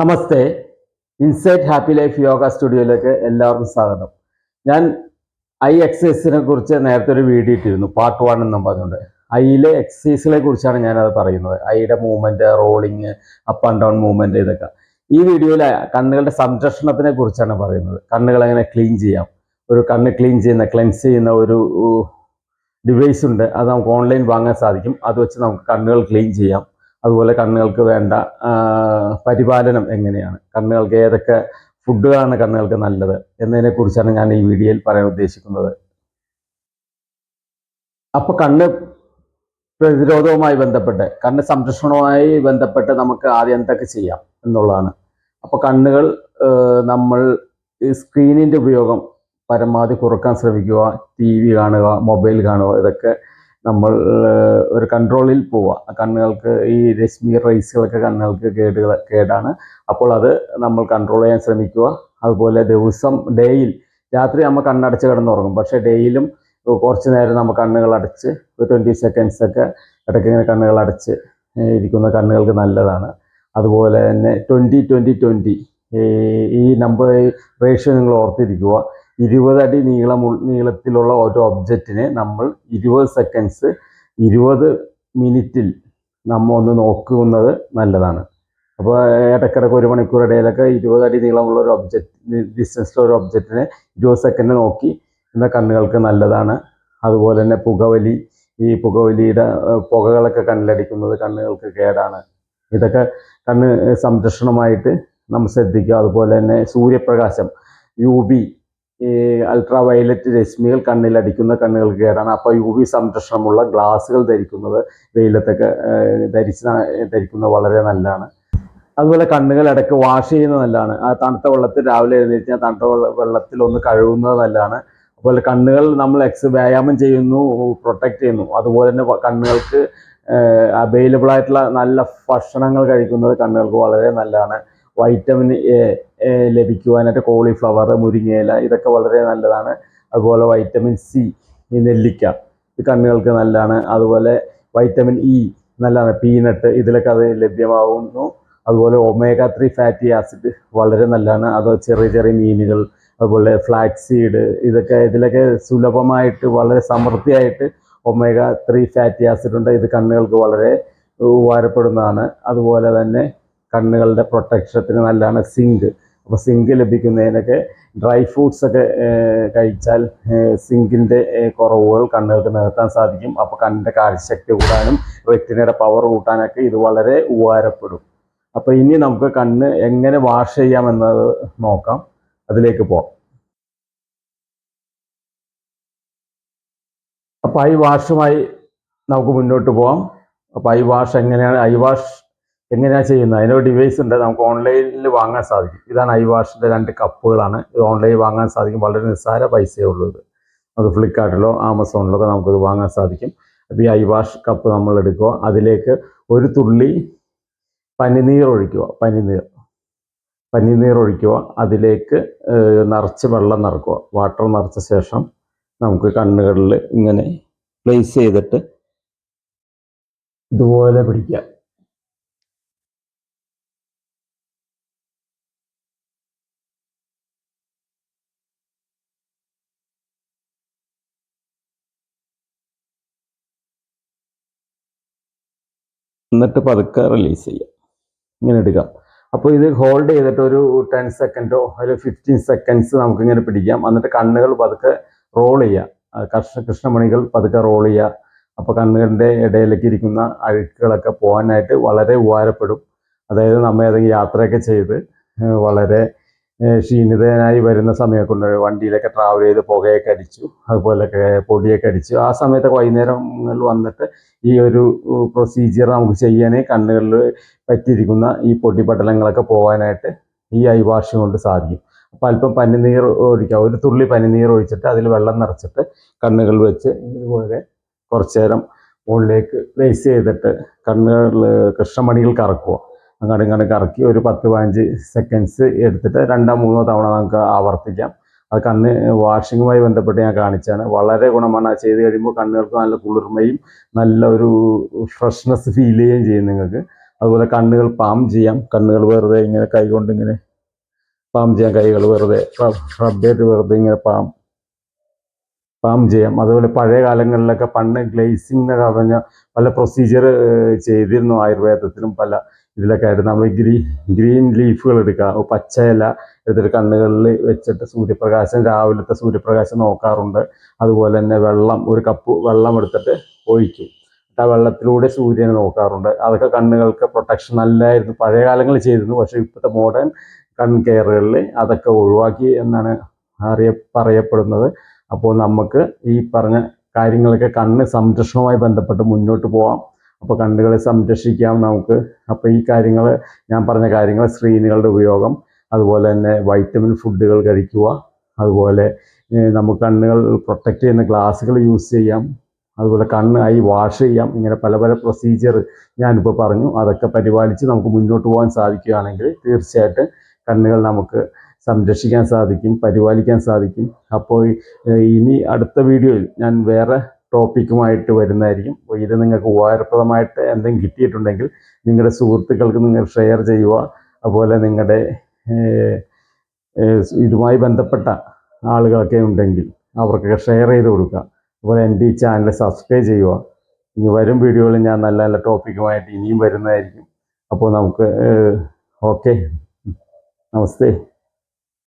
നമസ്തേ. Insight happy life yoga സ്റ്റുഡിയോയിലേക്ക് എല്ലാവർക്കും സ്വാഗതം. ഞാൻ ഐ എക്സസൈസിനെ കുറിച്ച് നേരത്തെ ഒരു വീഡിയോ ഇട്ടിരുന്നു. പാർട്ട് വൺ എന്നും പറഞ്ഞുകൊണ്ട്. ഐയിലെ എക്സസൈസുകളെ കുറിച്ചാണ് ഞാനത് പറയുന്നത്. ഐയുടെ movement rolling up and down movement ഇതൊക്കെ. ഈ വീഡിയോയിൽ കണ്ണുകളുടെ സംരക്ഷണത്തിനെ കുറിച്ചാണ് പറയുന്നത്. കണ്ണുകൾ എങ്ങനെ ക്ലീൻ ചെയ്യാം? ഒരു കണ്ണ് ക്ലീൻ ചെയ്യുന്ന ക്ലെൻസ് ചെയ്യുന്ന ഒരു ഡിവൈസ് ഉണ്ട്. അത് നമുക്ക് ഓൺലൈൻ വാങ്ങാൻ സാധിക്കും. അത് വെച്ച് നമുക്ക് കണ്ണുകൾ ക്ലീൻ ചെയ്യാം. അതുപോലെ കണ്ണുകൾക്ക് വേണ്ട പരിപാലനം എങ്ങനെയാണ്? കണ്ണുകൾക്ക് ഏതൊക്കെ ഫുഡുകളാണ് കണ്ണുകൾക്ക് നല്ലത് എന്നതിനെ കുറിച്ചാണ് ഞാൻ ഈ വീഡിയോയിൽ പറയാൻ ഉദ്ദേശിക്കുന്നത്. അപ്പൊ കണ്ണ് പ്രതിരോധവുമായി ബന്ധപ്പെട്ട് കണ്ണ് സംരക്ഷണവുമായി ബന്ധപ്പെട്ട് നമുക്ക് ആദ്യം എന്തൊക്കെ ചെയ്യാം എന്നുള്ളതാണ്. അപ്പൊ കണ്ണുകൾ നമ്മൾ സ്ക്രീനിന്റെ ഉപയോഗം പരമാവധി കുറയ്ക്കാൻ ശ്രമിക്കുക ടി വി കാണുക മൊബൈൽ കാണുക ഇതൊക്കെ നമ്മൾ ഒരു കൺട്രോളിൽ പോവുക കണ്ണുകൾക്ക് ഈ രശ്മി റൈസുകളൊക്കെ കണ്ണുകൾക്ക് കേടുകൾ കേടാണ്. അപ്പോൾ അത് നമ്മൾ കൺട്രോൾ ചെയ്യാൻ ശ്രമിക്കുക. അതുപോലെ ദിവസം ഡേയിൽ രാത്രി നമ്മൾ കണ്ണടച്ച് കിടന്നുറങ്ങും. പക്ഷേ ഡേയിലും കുറച്ച് നേരം നമ്മൾ കണ്ണുകൾ അടച്ച് ഒരു ട്വന്റി സെക്കൻഡ്സൊക്കെ ഇടയ്ക്ക് ഇങ്ങനെ കണ്ണുകൾ അടച്ച് ഇരിക്കുന്ന കണ്ണുകൾക്ക് നല്ലതാണ്. അതുപോലെ തന്നെ ട്വന്റി ട്വന്റി ട്വന്റി ഈ നമ്പർ റേഷ്യോ നിങ്ങൾ ഓർത്തിരിക്കുക. ഇരുപത് അടി നീളം നീളത്തിലുള്ള ഒരു ഒബ്ജക്റ്റിനെ നമ്മൾ ഇരുപത് സെക്കൻഡ്സ് ഇരുപത് മിനിറ്റിൽ നമ്മൾ ഒന്ന് നോക്കുന്നത് നല്ലതാണ്. അപ്പോൾ ഇടയ്ക്കിടയ്ക്ക് ഒരു മണിക്കൂർ ഇടയിലൊക്കെ ഇരുപത് അടി നീളമുള്ള ഒരു ഒബ്ജക്റ്റ് ഡിസ്റ്റൻസിലുള്ള ഒരു ഒബ്ജക്റ്റിനെ ഇരുപത് സെക്കൻഡ് നോക്കി എന്ന കണ്ണുകൾക്ക് നല്ലതാണ്. അതുപോലെ തന്നെ പുകവലി ഈ പുകവലിയുടെ പുകകളൊക്കെ കണ്ണിലടിക്കുന്നത് കണ്ണുകൾക്ക് കേടാണ്. ഇതൊക്കെ കണ്ണ് സംരക്ഷണമായിട്ട് നമ്മൾ ശ്രദ്ധിക്കുക. അതുപോലെ തന്നെ സൂര്യപ്രകാശം യു ബി ഈ അൾട്രാ വയലറ്റ് രശ്മികൾ കണ്ണിലടിക്കുന്ന കണ്ണുകൾ കേടാണ്. അപ്പോൾ യു വി സംരക്ഷണമുള്ള ഗ്ലാസ്സുകൾ ധരിക്കുന്നത് വെയിലത്തൊക്കെ ധരിച്ച് ധരിക്കുന്നത് വളരെ നല്ലതാണ്. അതുപോലെ കണ്ണുകൾ ഇടയ്ക്ക് വാഷ് ചെയ്യുന്നത് നല്ലതാണ്. ആ തണുത്ത വെള്ളത്തിൽ രാവിലെ എഴുന്നേറ്റ് ഞാൻ തണുത്ത വെള്ള- വെള്ളത്തിൽ ഒന്ന് കഴുകുന്നത് നല്ലതാണ്. അതുപോലെ കണ്ണുകൾ നമ്മൾ എക്സ് വ്യായാമം ചെയ്യുന്നു പ്രൊട്ടക്റ്റ് ചെയ്യുന്നു. അതുപോലെ തന്നെ കണ്ണുകൾക്ക് അവൈലബിൾ ആയിട്ടുള്ള നല്ല ഭക്ഷണങ്ങൾ കഴിക്കുന്നത് കണ്ണുകൾക്ക് വളരെ നല്ലതാണ്. വൈറ്റമിൻ എ ലഭിക്കുവാനായിട്ട് കോളിഫ്ലവർ മുരിങ്ങയില ഇതൊക്കെ വളരെ നല്ലതാണ്. അതുപോലെ വൈറ്റമിൻ സി ഈ നെല്ലിക്ക ഇത് കണ്ണുകൾക്ക് നല്ലതാണ്. അതുപോലെ വൈറ്റമിൻ ഇ നല്ലതാണ്. പീനട്ട് ഇതിലൊക്കെ അത് ലഭ്യമാകുന്നു അതുപോലെ ഒമേഗ ത്രീ ഫാറ്റി ആസിഡ് വളരെ നല്ലതാണ്. അത് ചെറിയ ചെറിയ മീനുകൾ അതുപോലെ ഫ്ലാക്സ് സീഡ് ഇതൊക്കെ ഇതിലൊക്കെ സുലഭമായിട്ട് വളരെ സമൃദ്ധിയായിട്ട് ഒമേഗ ത്രീ ഫാറ്റി ആസിഡ് ഉണ്ട്. ഇത് കണ്ണുകൾക്ക് വളരെ ഉപകാരപ്പെടുന്നതാണ്. അതുപോലെ തന്നെ കണ്ണുകളുടെ പ്രൊട്ടക്ഷത്തിന് നല്ലതാണ് സിങ്ക് അപ്പോൾ സിങ്ക് ലഭിക്കുന്നതിനൊക്കെ ഡ്രൈ ഫ്രൂട്ട്സ് ഒക്കെ കഴിച്ചാൽ സിങ്കിന്റെ കുറവുകൾ കണ്ണുകൾക്ക് നികത്താൻ സാധിക്കും. അപ്പോൾ കണ്ണിന്റെ കാഴ്ചശക്തി കൂടാനും റെറ്റിനയുടെ പവർ കൂട്ടാനൊക്കെ ഇത് വളരെ ഉപകാരപ്പെടും. അപ്പോൾ ഇനി നമുക്ക് കണ്ണ് എങ്ങനെ വാഷ് ചെയ്യാമെന്നത് നോക്കാം. അതിലേക്ക് പോകാം അപ്പോൾ ഐ വാഷുമായി നമുക്ക് മുന്നോട്ട് പോകാം അപ്പോൾ ഐ വാഷ് എങ്ങനെയാണ്? ഐ വാഷ് എങ്ങനെയാണ് ചെയ്യുന്നത്? അതിനൊരു ഡിവൈസ് ഉണ്ട്. നമുക്ക് ഓൺലൈനിൽ വാങ്ങാൻ സാധിക്കും. ഇതാണ് ഐ വാഷിന്റെ രണ്ട് കപ്പുകളാണ് ഇത് ഓൺലൈനിൽ വാങ്ങാൻ സാധിക്കും. വളരെ നിസ്സാര പൈസയേ ഉള്ളൂ ഇത്. നമുക്ക് ഫ്ലിപ്കാർട്ടിലോ ആമസോണിലോ നമുക്കിത് വാങ്ങാൻ സാധിക്കും. അപ്പോൾ ഈ ഐ വാഷ് കപ്പ് നമ്മൾ എടുക്കുക. അതിലേക്ക് ഒരു തുള്ളി പനിനീർ ഒഴിക്കുക. പനിനീർ. പനിനീർ ഒഴിക്കുക. അതിലേക്ക് നിറച്ച് വെള്ളം നിറക്കുക. വാട്ടർ നിറച്ച ശേഷം നമുക്ക് കണ്ണുകളിൽ ഇങ്ങനെ പ്ലേസ് ചെയ്തിട്ട് ഇതുപോലെ പിടിക്കുക. എന്നിട്ട് പതുക്കെ റിലീസ് ചെയ്യാം. ഇങ്ങനെ എടുക്കാം. അപ്പോൾ ഇത് ഹോൾഡ് ചെയ്തിട്ട് ഒരു ടെൻ സെക്കൻഡോ ഒരു ഫിഫ്റ്റീൻ സെക്കൻഡ്സ് നമുക്ക് ഇങ്ങനെ പിടിക്കാം. എന്നിട്ട് കണ്ണുകൾ പതുക്കെ റോൾ ചെയ്യുക കർഷ കൃഷ്ണമണികൾ പതുക്കെ റോൾ ചെയ്യുക അപ്പോൾ കണ്ണുകളുടെ ഇടയിലേക്ക് ഇരിക്കുന്ന അഴുക്കുകളൊക്കെ പോകാനായിട്ട് വളരെ ഉപകാരപ്പെടും. അതായത് നമ്മൾ ഏതെങ്കിലും യാത്രയൊക്കെ ചെയ്ത് വളരെ ക്ഷീണിതനായി വരുന്ന സമയമൊക്കെ ഉണ്ട് വണ്ടിയിലൊക്കെ ട്രാവൽ ചെയ്ത് പുകയൊക്കെ അടിച്ചു അതുപോലൊക്കെ പൊടിയൊക്കെ അടിച്ചു. ആ സമയത്തൊക്കെ വൈകുന്നേരങ്ങളിൽ വന്നിട്ട് ഈ ഒരു പ്രൊസീജിയർ നമുക്ക് ചെയ്യാനേ കണ്ണുകളിൽ പറ്റിയിരിക്കുന്ന ഈ പൊടിപടലങ്ങളൊക്കെ പോകാനായിട്ട് ഈ ഐ വാഷ് കൊണ്ട് സാധിക്കും. അപ്പം അല്പം പനിനീർ ഒഴിക്കുക ഒരു തുള്ളി പനിനീർ ഒഴിച്ചിട്ട് അതിൽ വെള്ളം നിറച്ചിട്ട് കണ്ണുകൾ വെച്ച് ഇതുപോലെ കുറച്ചു നേരം മുകളിലേക്ക് പ്ലേസ് ചെയ്തിട്ട് കണ്ണുകളിൽ കൃഷ്ണമണികൾ കറക്കുക. അങ്ങോട്ട് ഇങ്ങോട്ട് കറക്കി ഒരു പത്ത് പതിനഞ്ച് സെക്കൻഡ്സ് എടുത്തിട്ട് രണ്ടോ മൂന്നോ തവണ നമുക്ക് ആവർത്തിക്കാം. അത് കണ്ണ് വാഷിങ്ങുമായി ബന്ധപ്പെട്ട് ഞാൻ കാണിച്ചാണ് വളരെ ഗുണമാണ്. ചെയ്ത് കഴിയുമ്പോൾ കണ്ണുകൾക്ക് നല്ല കുളിർമയും നല്ല ഒരു ഫ്രഷ്നെസ് ഫീൽ ചെയ്യുകയും ചെയ്യും നിങ്ങൾക്ക്. അതുപോലെ കണ്ണുകൾ പാം ചെയ്യാം. കണ്ണുകൾ വെറുതെ ഇങ്ങനെ കൈകൊണ്ട് ഇങ്ങനെ പാം ചെയ്യാം. കൈകൾ വെറുതെ റബ്ബ് ചെയ്ത് വെറുതെ ഇങ്ങനെ പാം പാം ചെയ്യാം. അതുപോലെ പഴയ കാലങ്ങളിലൊക്കെ പണ്ട് ഗ്ലേസിംഗ് എന്നൊക്കെ പറഞ്ഞ പല പ്രൊസീജിയർ ചെയ്തിരുന്നു ആയുർവേദത്തിലും പല ഇതിലൊക്കെ ആയിട്ട് നമ്മൾ ഗ്രീ ഗ്രീൻ ലീഫുകൾ എടുക്കുക പച്ച ഇല എടുത്തിട്ട് കണ്ണുകളിൽ വെച്ചിട്ട് സൂര്യപ്രകാശം രാവിലത്തെ സൂര്യപ്രകാശം നോക്കാറുണ്ട്. അതുപോലെ തന്നെ വെള്ളം ഒരു കപ്പ് വെള്ളം എടുത്തിട്ട് ഒഴിക്കും. ആ വെള്ളത്തിലൂടെ സൂര്യനെ നോക്കാറുണ്ട്. അതൊക്കെ കണ്ണുകൾക്ക് പ്രൊട്ടക്ഷൻ നല്ലതായിരുന്നു പഴയ കാലങ്ങളിൽ ചെയ്തിരുന്നു. പക്ഷേ ഇപ്പോഴത്തെ മോഡേൺ കൺ കെയറുകളിൽ അതൊക്കെ ഒഴിവാക്കി എന്നാണ് അറിയ പറയപ്പെടുന്നത്. അപ്പോൾ നമുക്ക് ഈ പറഞ്ഞ കാര്യങ്ങളൊക്കെ കണ്ണ് സംരക്ഷണവുമായി ബന്ധപ്പെട്ട് മുന്നോട്ട് പോവാം. അപ്പോൾ കണ്ണുകളെ സംരക്ഷിക്കാം നമുക്ക്. അപ്പോൾ ഈ കാര്യങ്ങൾ ഞാൻ പറഞ്ഞ കാര്യങ്ങൾ സ്ക്രീനുകളുടെ ഉപയോഗം അതുപോലെ തന്നെ വൈറ്റമിൻ ഫുഡുകൾ കഴിക്കുക അതുപോലെ നമുക്ക് കണ്ണുകൾ പ്രൊട്ടക്റ്റ് ചെയ്യുന്ന ഗ്ലാസ്സുകൾ യൂസ് ചെയ്യാം അതുപോലെ കണ്ണ് ആയി വാഷ് ചെയ്യാം ഇങ്ങനെ പല പല പ്രൊസീജിയർ ഞാനിപ്പോൾ പറഞ്ഞു. അതൊക്കെ പരിപാലിച്ച് നമുക്ക് മുന്നോട്ട് പോകാൻ സാധിക്കുകയാണെങ്കിൽ തീർച്ചയായിട്ടും കണ്ണുകൾ നമുക്ക് സംരക്ഷിക്കാൻ സാധിക്കും പരിപാലിക്കാൻ സാധിക്കും. അപ്പോൾ ഇനി അടുത്ത വീഡിയോയിൽ ഞാൻ വേറെ ടോപ്പിക്കുമായിട്ട് വരുന്നതായിരിക്കും. അപ്പോൾ ഇത് നിങ്ങൾക്ക് ഉപകാരപ്രദമായിട്ട് എന്തെങ്കിലും കിട്ടിയിട്ടുണ്ടെങ്കിൽ നിങ്ങളുടെ സുഹൃത്തുക്കൾക്ക് നിങ്ങൾ ഷെയർ ചെയ്യുക. അതുപോലെ നിങ്ങളുടെ ഇതുമായി ബന്ധപ്പെട്ട ആളുകളൊക്കെ ഉണ്ടെങ്കിൽ അവർക്കൊക്കെ ഷെയർ ചെയ്ത് കൊടുക്കുക. അതുപോലെ എന്റെ ഈ ചാനൽ സബ്സ്ക്രൈബ് ചെയ്യുക. ഇനി വരും വീഡിയോകളിൽ ഞാൻ നല്ല നല്ല ടോപ്പിക്കുമായിട്ട് ഇനിയും വരുന്നതായിരിക്കും. അപ്പോൾ നമുക്ക് ഓക്കെ. നമസ്തേ.